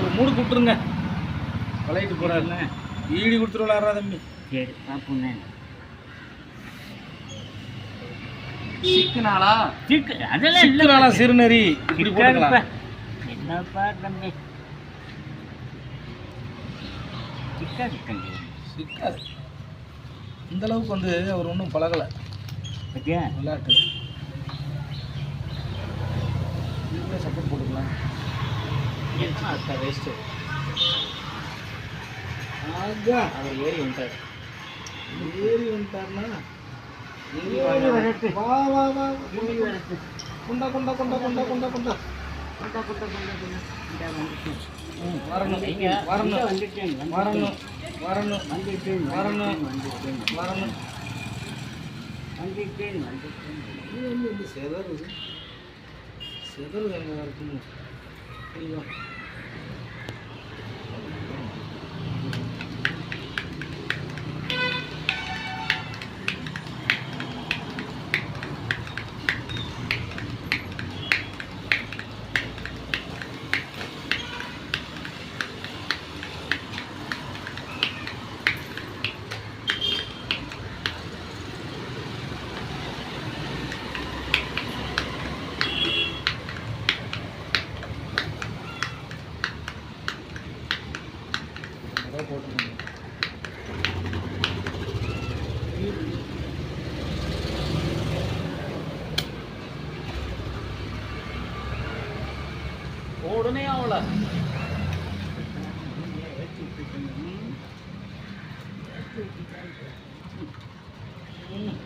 அவர் மூடு கொடுத்துருங்க. விளையாட்டு போறாருல ஈடி கொடுத்துட்டு விளாட்றா தம்பி? சரி பார்ப்போண்ணே சிக்கனாலா சிக்கு அதெல்லாம் இல்லை சிக்கனாலா சிறுநரி இப்படி போட்டுக்கலாம். என்னப்பா தம்பி? சிக்காது தம்பி. சிக்காது. இந்த அளவுக்கு வந்து அவர் ஒன்றும் பழகலை. பத்தியா விளையாட்டு சப்போர்ட் போட்டுக்கலாம். வேஸ்ட்டு ஆகா அவர் ஏறி வந்துட்டார் ஏறி வந்துட்டார்னா ஏறி ஏறி வாங்க. வரட்டு. வா வா வா ஏறி வரட்டு. கொண்டா கொண்டா கொண்டா கொண்டா கொண்டா கொண்டா கொண்டா, கொண்டா, கொண்டா, கொண்டா. இந்தா வந்துட்டேன். ம், வரணும் இங்க, இங்க வரணும் வந்துட்டேன், வந்துட்டேன். வரணும் வரணும் வந்துட்டேன், வரணும். வந்துட்டேன், வரணும் வந்துட்டேன், வந்துட்டேன். இது வந்து வந்து செதறுது செதறுது எங்க இருக்குன்னு 不一样 அதான் போட்டுருங்க உடனே அவள ம்.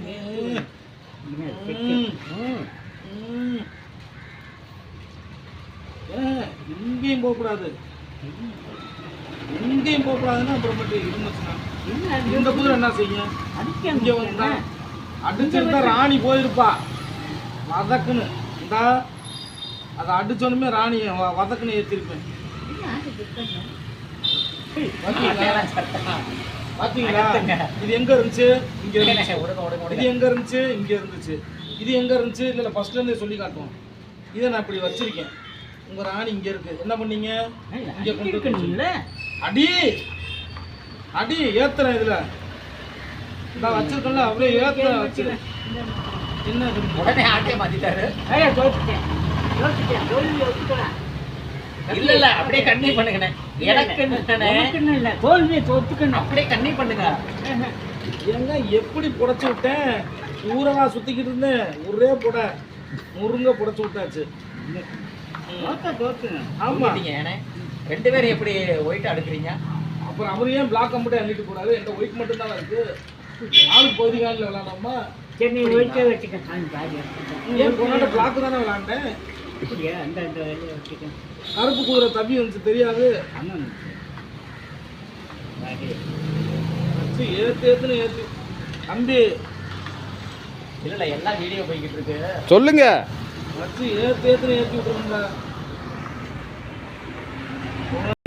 ம். ம். ம். ஏன் எங்கேயும் போகக்கூடாது எங்கேயும் போகக்கூடாதுன்னா அப்புறமேட்டு இருந்துச்சுன்னா இந்த குதிரை என்ன செய்யும்? இங்க வந்தா அடிச்சிருந்தா ராணி போயிருப்பா. வதக்குன்னு. இந்தா அதை அடிச்சோனுமே ராணி வதக்குன்னு ஏற்றிருப்பேன் அகத்துங்க. இது எங்க இருந்துச்சு? இங்க இருந்துச்சு. இது எங்க இருந்துச்சு? இங்க இருந்துச்சு. இது எங்க இருந்துச்சு? இல்ல இருந்தே சொல்லி காட்டுவோம். இதை நான் இப்படி வச்சிருக்கேன். உங்க ராணி இங்க இருக்கு. என்ன பண்ணீங்க? இங்க கொண்டு அடி! அடி ஏத்துறேன் இதுல. நான் வச்சிருக்கேன்ல அப்படியே ஏத்துறேன் வச்சிரு. என்ன? உடனே ஆட்டையை மாத்திட்டாரு. இல்ல இல்ல அப்படியே கண்ணி பண்ணுங்கண்ணே. எனக்கு இல்ல? தோல்வியை தோத்துக்கணும். அப்படியே கண்ணி பண்ணுங்க. ஏங்க. எப்படி புடைச்சு விட்டேன்? ஊரவா சுத்திக்கிட்டு இருந்தேன். ஒரே புட. முருங்க புடைச்சு விட்டாச்சு. ஆமா. ரெண்டு பேரும் எப்படி ஒயிட் அடுக்குறீங்க? அப்புறம் அவர் ஏன் பிளாக் மட்டும் அள்ளிட்டு போறாரு? என்கிட்ட ஒயிட் மட்டும் தான் இருக்கு. நாலு பகுதி காலில் விளாடாமா சரி நீ ஒயிட்டே வச்சுக்க ஏன் போனாட்ட பிளாக் தானே விளாண்டேன்? அந்த அந்த வச்சுக்க. கருப்பு குதிரை தவி வந்துச்சு தெரியாது. வச்சு ஏத்து ஏத்துன்னு ஏத்து. தம்பி. இல்ல இல்ல எல்லாம் வீடியோ போய்கிட்டு இருக்கு. சொல்லுங்க. வச்சு ஏத்து ஏத்துன்னு ஏத்தி விட்டுருங்க